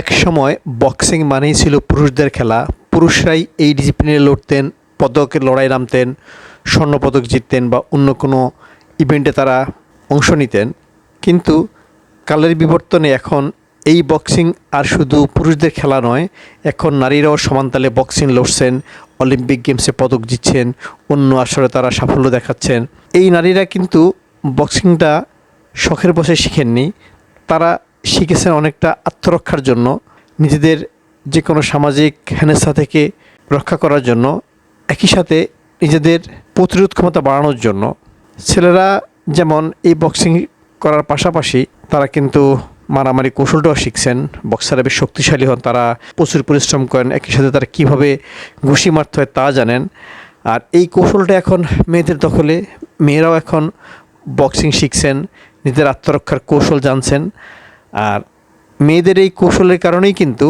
এক সময় বক্সিং মানেই ছিল পুরুষদের খেলা। পুরুষরাই এই ডিসিপ্লিনে লড়তেন পদকের লড়াই নামতেন স্বর্ণপদক জিততেন বা অন্য কোনো ইভেন্টে তারা অংশ নিতেন। কিন্তু কালের বিবর্তনে এখন এই বক্সিং আর শুধু পুরুষদের খেলা নয়, এখন নারীরাও সমানতালে বক্সিং লড়ছেন, অলিম্পিক গেমসে পদক জিতছেন, অন্য আসরে তারা সাফল্য দেখাচ্ছেন। এই নারীরা কিন্তু বক্সিংটা শখের বসে শিখেননি। তারা শিখেছেন অনেকটা আত্মরক্ষার জন্য, নিজেদের যে কোনো সামাজিক হেনস্থা থেকে রক্ষা করার জন্য, একই সাথে নিজেদের প্রতিরোধ ক্ষমতা বাড়ানোর জন্য। ছেলেরা যেমন এই বক্সিং করার পাশাপাশি তারা কিন্তু মারামারি কৌশলটাও শিখছেন বক্সাররা বেশ শক্তিশালী হন, তারা প্রচুর পরিশ্রম করেন, একই সাথে তারা কীভাবে ঘুষি মারতে হয় তা জানেন। আর এই কৌশলটা এখন মেয়েদের দখলে, মেয়েরাও এখন বক্সিং শিখছেন, নিজেদের আত্মরক্ষার কৌশল জানছেন। আর মেয়েদের এই কৌশলের কারণেই কিন্তু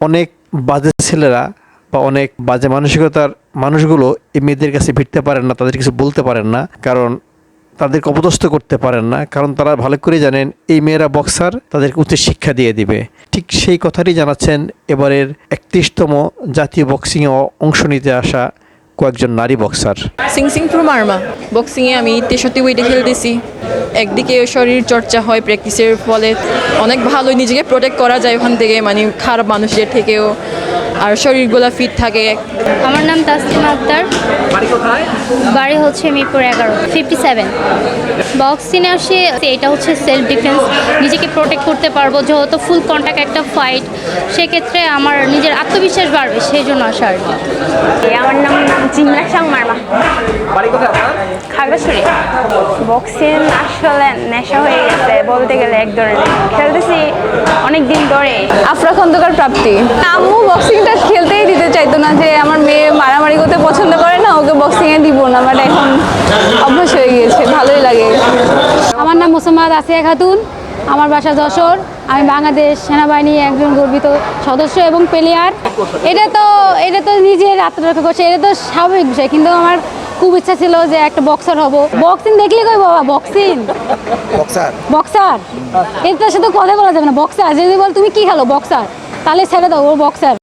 অনেক বাজে ছেলেরা বা অনেক বাজে মানসিকতার মানুষগুলো এই মেয়েদের কাছে ভিড়তে পারেন না, তাদের কিছু বলতে পারেন না, কারণ তাদেরকে অপদস্থ করতে পারেন না, কারণ তারা ভালো করে জানেন এই মেয়েরা বক্সার তাদেরকে উচ্চ শিক্ষা দিয়ে দিবে। ঠিক সেই কথাটি জানাচ্ছেন এবারের একত্রিশতম জাতীয় বক্সিংয়ে অংশ নিতে আসা কয়েকজন নারী বক্সার সিং সিং প্রো মার্মা। বক্সিংয়ে আমি তেষট্টি উইডে খেলতেছি। একদিকে শরীর চর্চা হয় প্র্যাকটিসের ফলে। অনেক ভালো নিজেকে প্রোটেক্ট করা যায় ওখান থেকে। মানে খারাপ মানুষদের থেকেও। আর শরীরগুলো ফিট থাকে। আমার নাম তাসলিমা আক্তার। বাড়ি হচ্ছে মিরপুর এগারো ফিফটি সেভেন বক্সিংয়ে আসে এটা হচ্ছে সেলফ ডিফেন্স নিজেকে প্রোটেক্ট করতে পারব যেহেতু ফুল কন্ট্যাক্ট একটা ফাইট সেক্ষেত্রে আমার নিজের আত্মবিশ্বাস বাড়বে সেই জন্য আসা আর কি। আমার নাম জিমলা সাং মার্মা। খাগড়াছড়ি। বক্সিং আসলে নেশা হয়ে গেছে বলতে গেলে এক ধরনের। খেলতেছি অনেক দিন ধরে আফরা খন্দকার প্রাপ্তি। আম্মু বক্সিংটা খেলতেই দিতে চাইতো না যে আমার মেয়ে মারামারি করতে পছন্দ করে না ওকে বক্সিংয়ে দিব না বাট এখন অভ্যাস হয়ে গিয়েছে ভালোই লাগে। আমার নাম মোসাম্মদ আসিয়া খাতুন আমার বাসা যশোর। আমি বাংলাদেশ সেনাবাহিনী একজন গর্বিত সদস্য এবং প্লেয়ার এটা তো এটা তো নিজের আত্মরক্ষা করছে এটা তো স্বাভাবিক বিষয় কিন্তু আমার খুব ইচ্ছা ছিল যে একটা বক্সার হব। বক্সিং দেখলে কই বাবা? বক্সিং বক্সার বক্সার এটার সাথে কথা বলা যাবে না। বক্সার যদি বল তুমি কি খেলো? বক্সার তাহলে ছেড়ে দাও ও বক্সার